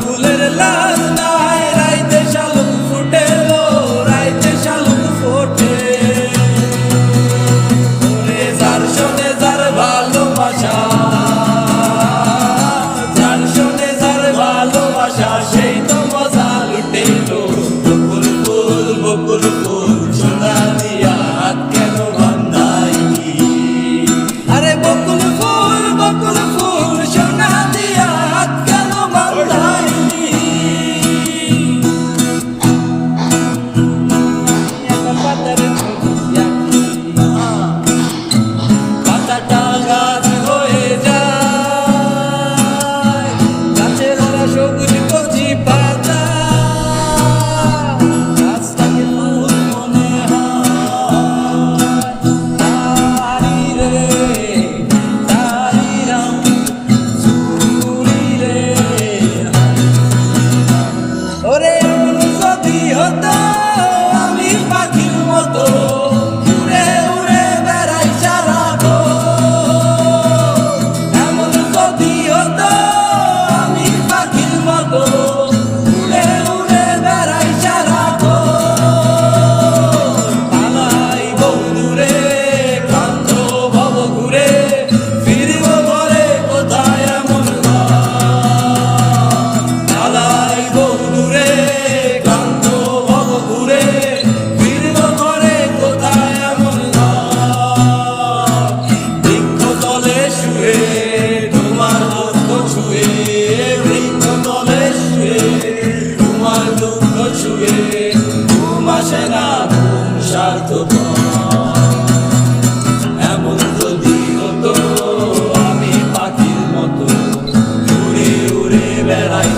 ফুলের লাল নাই, রাইতে শালুক ফুটে রাইতে শালুক ফোটে। ওরে যার শোনে যার ভালোবাসা, যার শোনে যার ভালোবাসা, সেই তো মজা আসে না ঘুম স্বার্থপর। এমন আমি পাখির মতো উড়ে উড়ে বেড়াই